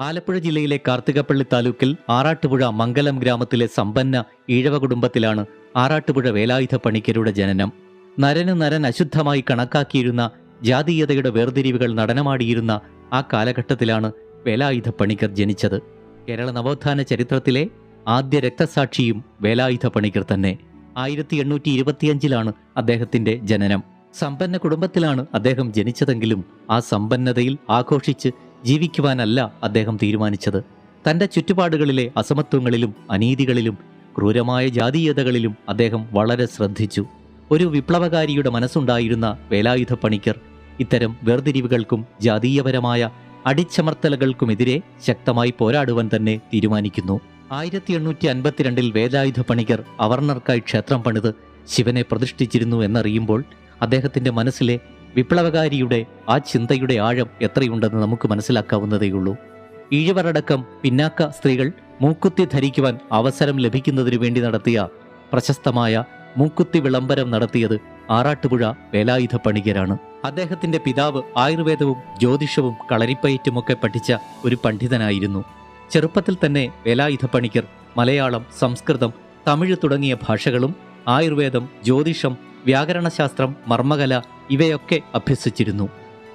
ആലപ്പുഴ ജില്ലയിലെ കാർത്തികപ്പള്ളി താലൂക്കിൽ ആറാട്ടുപുഴ മംഗലം ഗ്രാമത്തിലെ സമ്പന്ന ഈഴവ കുടുംബത്തിലാണ് ആറാട്ടുപുഴ വേലായുധ പണിക്കരുടെ ജനനം. നരന് നരൻ അശുദ്ധമായി കണക്കാക്കിയിരുന്ന ജാതീയതയുടെ വേർതിരിവുകൾ നടനമാടിയിരുന്ന ആ കാലഘട്ടത്തിലാണ് വേലായുധ പണിക്കർ ജനിച്ചത്. കേരള നവോത്ഥാന ചരിത്രത്തിലെ ആദ്യ രക്തസാക്ഷിയും വേലായുധ പണിക്കർ തന്നെ. ആയിരത്തി എണ്ണൂറ്റി ഇരുപത്തിയഞ്ചിലാണ് അദ്ദേഹത്തിന്റെ ജനനം. സമ്പന്ന കുടുംബത്തിലാണ് അദ്ദേഹം ജനിച്ചതെങ്കിലും ആ സമ്പന്നതയിൽ ആഘോഷിച്ച് ജീവിക്കുവാനല്ല അദ്ദേഹം തീരുമാനിച്ചത്. തന്റെ ചുറ്റുപാടുകളിലെ അസമത്വങ്ങളിലും അനീതികളിലും ക്രൂരമായ ജാതീയതകളിലും അദ്ദേഹം വളരെ ശ്രദ്ധിച്ചു. ഒരു വിപ്ലവകാരിയുടെ മനസ്സുണ്ടായിരുന്ന വേലായുധ പണിക്കർ ഇത്തരം വേർതിരിവുകൾക്കും ജാതീയപരമായ അടിച്ചമർത്തലുകൾക്കുമെതിരെ ശക്തമായി പോരാടുവാൻ തന്നെ തീരുമാനിക്കുന്നു. ആയിരത്തി എണ്ണൂറ്റി അൻപത്തിരണ്ടിൽ വേലായുധ പണിക്കർ അവർണർക്കായി ക്ഷേത്രം പണിത് ശിവനെ പ്രതിഷ്ഠിച്ചിരുന്നു എന്നറിയുമ്പോൾ അദ്ദേഹത്തിന്റെ മനസ്സിലെ വിപ്ലവകാരിയുടെ ആ ചിന്തയുടെ ആഴം എത്രയുണ്ടെന്ന് നമുക്ക് മനസ്സിലാക്കാവുന്നതേയുള്ളൂ ഈഴവരടക്കം പിന്നാക്ക സ്ത്രീകൾ മൂക്കുത്തി ധരിക്കുവാൻ അവസരം ലഭിക്കുന്നതിനു വേണ്ടി നടത്തിയ പ്രശസ്തമായ മൂക്കുത്തി വിളംബരം നടത്തിയത് ആറാട്ടുപുഴ വേലായുധ പണികരാണ്. അദ്ദേഹത്തിന്റെ പിതാവ് ആയുർവേദവും ജ്യോതിഷവും കളരിപ്പയറ്റുമൊക്കെ പഠിച്ച ഒരു പണ്ഡിതനായിരുന്നു. ചെറുപ്പത്തിൽ തന്നെ വേലായുധ പണിക്കർ മലയാളം സംസ്കൃതം തമിഴ് തുടങ്ങിയ ഭാഷകളും ആയുർവേദം ജ്യോതിഷം വ്യാകരണശാസ്ത്രം മർമ്മകല ഇവയൊക്കെ അഭ്യസിച്ചിരുന്നു.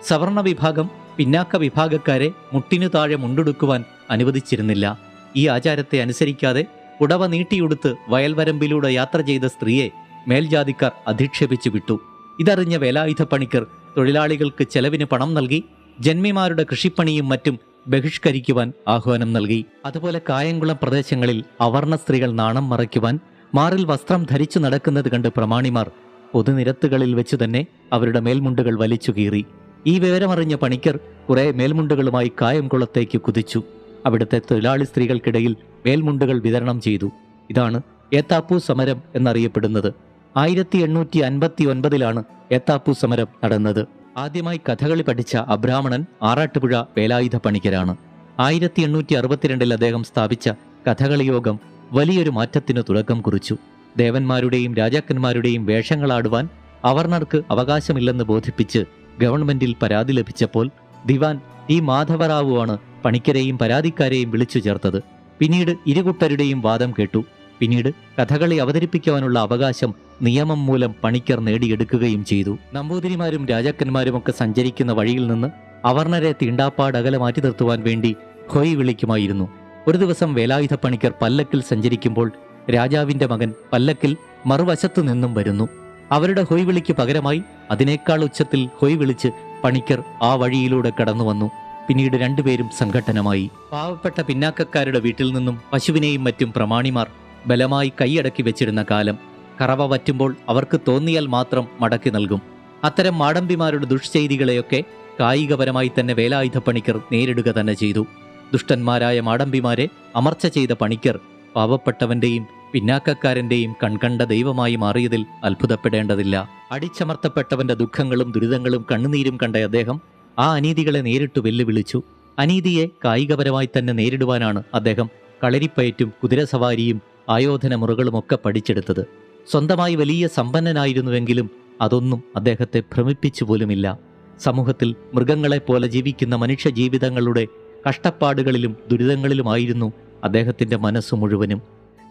സവർണ വിഭാഗം പിന്നാക്ക വിഭാഗക്കാരെ മുട്ടിനു താഴെ മുണ്ടെടുക്കുവാൻ അനുവദിച്ചിരുന്നില്ല. ഈ ആചാരത്തെ അനുസരിക്കാതെ ഉടവ നീട്ടിയുടുത്ത് വയൽവരമ്പിലൂടെ യാത്ര ചെയ്ത സ്ത്രീയെ മേൽജാതിക്കാർ അധിക്ഷേപിച്ചു വിട്ടു. ഇതറിഞ്ഞ വേലായുധ പണിക്കർ തൊഴിലാളികൾക്ക് ചെലവിന് പണം നൽകി ജന്മിമാരുടെ കൃഷിപ്പണിയും മറ്റും ബഹിഷ്കരിക്കുവാൻ ആഹ്വാനം നൽകി. അതുപോലെ കായംകുളം പ്രദേശങ്ങളിൽ അവർണ സ്ത്രീകൾ നാണം മറയ്ക്കുവാൻ മാറിൽ വസ്ത്രം ധരിച്ചു നടക്കുന്നത് കണ്ട് പ്രമാണിമാർ പൊതുനിരത്തുകളിൽ വെച്ചു തന്നെ അവരുടെ മേൽമുണ്ടുകൾ വലിച്ചു കീറി. ഈ വിവരമറിഞ്ഞ പണിക്കർ കുറെ മേൽമുണ്ടുകളുമായി കായംകുളത്തേക്ക് കുതിച്ചു. അവിടുത്തെ തൊഴിലാളി സ്ത്രീകൾക്കിടയിൽ മേൽമുണ്ടുകൾ വിതരണം ചെയ്തു. ഇതാണ് ഏത്താപ്പൂ സമരം എന്നറിയപ്പെടുന്നത്. ആയിരത്തി എണ്ണൂറ്റി അൻപത്തി ഒൻപതിലാണ് ഏത്താപ്പൂ സമരം നടന്നത്. ആദ്യമായി കഥകളി പഠിച്ച അബ്രാഹ്മണൻ ആറാട്ടുപുഴ വേലായുധ പണിക്കരാണ്. ആയിരത്തി എണ്ണൂറ്റി അറുപത്തിരണ്ടിൽ അദ്ദേഹം സ്ഥാപിച്ച കഥകളി യോഗം വലിയൊരു മാറ്റത്തിന് തുടക്കം കുറിച്ചു. ദേവന്മാരുടെയും രാജാക്കന്മാരുടെയും വേഷങ്ങളാടുവാൻ അവർണർക്ക് അവകാശമില്ലെന്ന് ബോധിപ്പിച്ച് ഗവൺമെന്റിൽ പരാതി ലഭിച്ചപ്പോൾ ദിവാൻ ഈ മാധവറാവുവാണ് പണിക്കരെയും പരാതിക്കാരെയും വിളിച്ചു ചേർത്തത്. പിന്നീട് ഇരുകൂട്ടരുടെയും വാദം കേട്ടു. പിന്നീട് കഥകളി അവതരിപ്പിക്കുവാനുള്ള അവകാശം നിയമം മൂലം പണിക്കർ നേടിയെടുക്കുകയും ചെയ്തു. നമ്പൂതിരിമാരും രാജാക്കന്മാരും ഒക്കെ സഞ്ചരിക്കുന്ന വഴിയിൽ നിന്ന് അവർണരെ തീണ്ടാപ്പാട് അകലെ മാറ്റി നിർത്തുവാൻ വേണ്ടി ഹൊയ് വിളിക്കുമായിരുന്നു ഒരു ദിവസം വേലായുധ പണിക്കർ പല്ലക്കിൽ സഞ്ചരിക്കുമ്പോൾ രാജാവിന്റെ മകൻ പല്ലക്കിൽ മറുവശത്തു നിന്നും വരുന്നു. അവരുടെ ഹൊയ്വിളിക്ക് പകരമായി അതിനേക്കാൾ ഉച്ചത്തിൽ ഹൊയ് വിളിച്ച് പണിക്കർ ആ വഴിയിലൂടെ കടന്നു വന്നു. പിന്നീട് രണ്ടുപേരും സംഘട്ടനമായി. പാവപ്പെട്ട പിന്നാക്കക്കാരുടെ വീട്ടിൽ നിന്നും പശുവിനെയും മറ്റും പ്രമാണിമാർ ബലമായി കൈയടക്കി വെച്ചിരുന്ന കാലം. കറവ വറ്റുമ്പോൾ അവർക്ക് തോന്നിയാൽ മാത്രം മടക്കി നൽകും. അത്തരം മാടമ്പിമാരുടെ ദുഷ്ചെയ്തികളെയൊക്കെ കായികപരമായി തന്നെ വേലായുധ പണിക്കർ നേരിടുക തന്നെ ചെയ്തു. ദുഷ്ടന്മാരായ മാടമ്പിമാരെ അമർച്ച ചെയ്ത പണിക്കർ പാവപ്പെട്ടവന്റെയും പിന്നാക്കക്കാരന്റെയും കൺകണ്ട ദൈവമായി മാറിയതിൽ അത്ഭുതപ്പെടേണ്ടതില്ല. അടിച്ചമർത്തപ്പെട്ടവന്റെ ദുഃഖങ്ങളും ദുരിതങ്ങളും കണ്ണുനീരും കണ്ട അദ്ദേഹം ആ അനീതികളെ നേരിട്ട് വെല്ലുവിളിച്ചു. അനീതിയെ കായികപരമായി തന്നെ നേരിടുവാനാണ് അദ്ദേഹം കളരിപ്പയറ്റും കുതിരസവാരിയും ആയോധന മുറകളുമൊക്കെ പഠിച്ചെടുത്തത്. സ്വന്തമായി വലിയ സമ്പന്നനായിരുന്നുവെങ്കിലും അതൊന്നും അദ്ദേഹത്തെ ഭ്രമിപ്പിച്ചു പോലുമില്ല. സമൂഹത്തിൽ മൃഗങ്ങളെപ്പോലെ ജീവിക്കുന്ന മനുഷ്യ ജീവിതങ്ങളുടെ കഷ്ടപ്പാടുകളിലും ദുരിതങ്ങളിലുമായിരുന്നു അദ്ദേഹത്തിന്റെ മനസ്സ് മുഴുവനും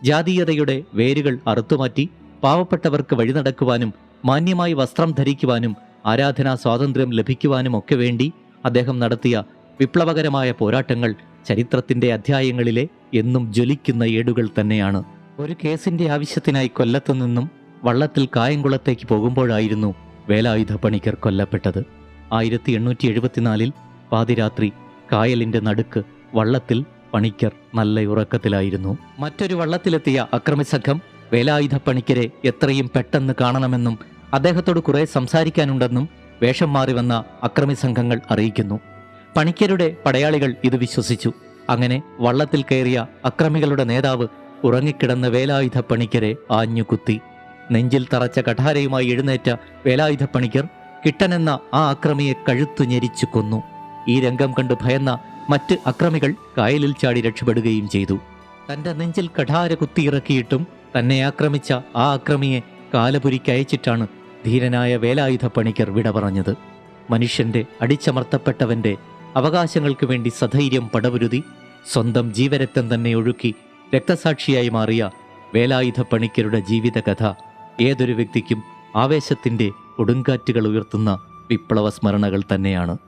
ജാതീയതയുടെ വേരുകൾ അറുത്തുമാറ്റി പാവപ്പെട്ടവർക്ക് വഴി നടക്കുവാനും മാന്യമായി വസ്ത്രം ധരിക്കുവാനും ആരാധനാ സ്വാതന്ത്ര്യം ലഭിക്കുവാനും ഒക്കെ വേണ്ടി അദ്ദേഹം നടത്തിയ വിപ്ലവകരമായ പോരാട്ടങ്ങൾ ചരിത്രത്തിന്റെ അധ്യായങ്ങളിലെ എന്നും ജ്വലിക്കുന്ന ഏടുകൾ തന്നെയാണ്. ഒരു കേസിന്റെ ആവശ്യത്തിനായി കൊല്ലത്തു നിന്നും വള്ളത്തിൽ കായംകുളത്തേക്ക് പോകുമ്പോഴായിരുന്നു വേലായുധ പണിക്കർ കൊല്ലപ്പെട്ടത്. ആയിരത്തി എണ്ണൂറ്റി എഴുപത്തിനാലിൽ പാതിരാത്രി കായലിന്റെ നടുക്ക് വള്ളത്തിൽ പണിക്കർ നല്ല ഉറക്കത്തിലായിരുന്നു. മറ്റൊരു വള്ളത്തിലെത്തിയ അക്രമി സംഘം വേലായുധ പണിക്കരെ എത്രയും പെട്ടെന്ന് കാണണമെന്നും അദ്ദേഹത്തോട് കുറെ സംസാരിക്കാനുണ്ടെന്നും വേഷം മാറി വന്ന അക്രമി സംഘങ്ങൾ അറിയിക്കുന്നു. പണിക്കരുടെ പടയാളികൾ ഇത് വിശ്വസിച്ചു. അങ്ങനെ വള്ളത്തിൽ കയറിയ അക്രമികളുടെ നേതാവ് ഉറങ്ങിക്കിടന്ന വേലായുധ പണിക്കരെ ആഞ്ഞുകുത്തി. നെഞ്ചിൽ തറച്ച കഠാരയുമായി എഴുന്നേറ്റ വേലായുധ പണിക്കർ കിട്ടനെന്ന ആ അക്രമിയെ കഴുത്തു ഞെരിച്ചു കൊന്നു. ഈ രംഗം കണ്ട് ഭയന്ന മറ്റ് അക്രമികൾ കായലിൽ ചാടി രക്ഷപ്പെടുകയും ചെയ്തു. തന്റെ നെഞ്ചിൽ കഠാര കുത്തിയിറക്കിയിട്ടും തന്നെ ആക്രമിച്ച ആ അക്രമിയെ കാലപുരിക്കയച്ചിട്ടാണ് ധീരനായ വേലായുധ പണിക്കർ വിട പറഞ്ഞത്. മനുഷ്യന്റെ അടിച്ചമർത്തപ്പെട്ടവന്റെ അവകാശങ്ങൾക്ക് വേണ്ടി സധൈര്യം പടപുരുതി സ്വന്തം ജീവരക്തം തന്നെ ഒഴുക്കി രക്തസാക്ഷിയായി മാറിയ വേലായുധ പണിക്കരുടെ ജീവിതകഥ ഏതൊരു വ്യക്തിക്കും ആവേശത്തിന്റെ കൊടുങ്കാറ്റുകൾ ഉയർത്തുന്ന വിപ്ലവ സ്മരണകൾ തന്നെയാണ്.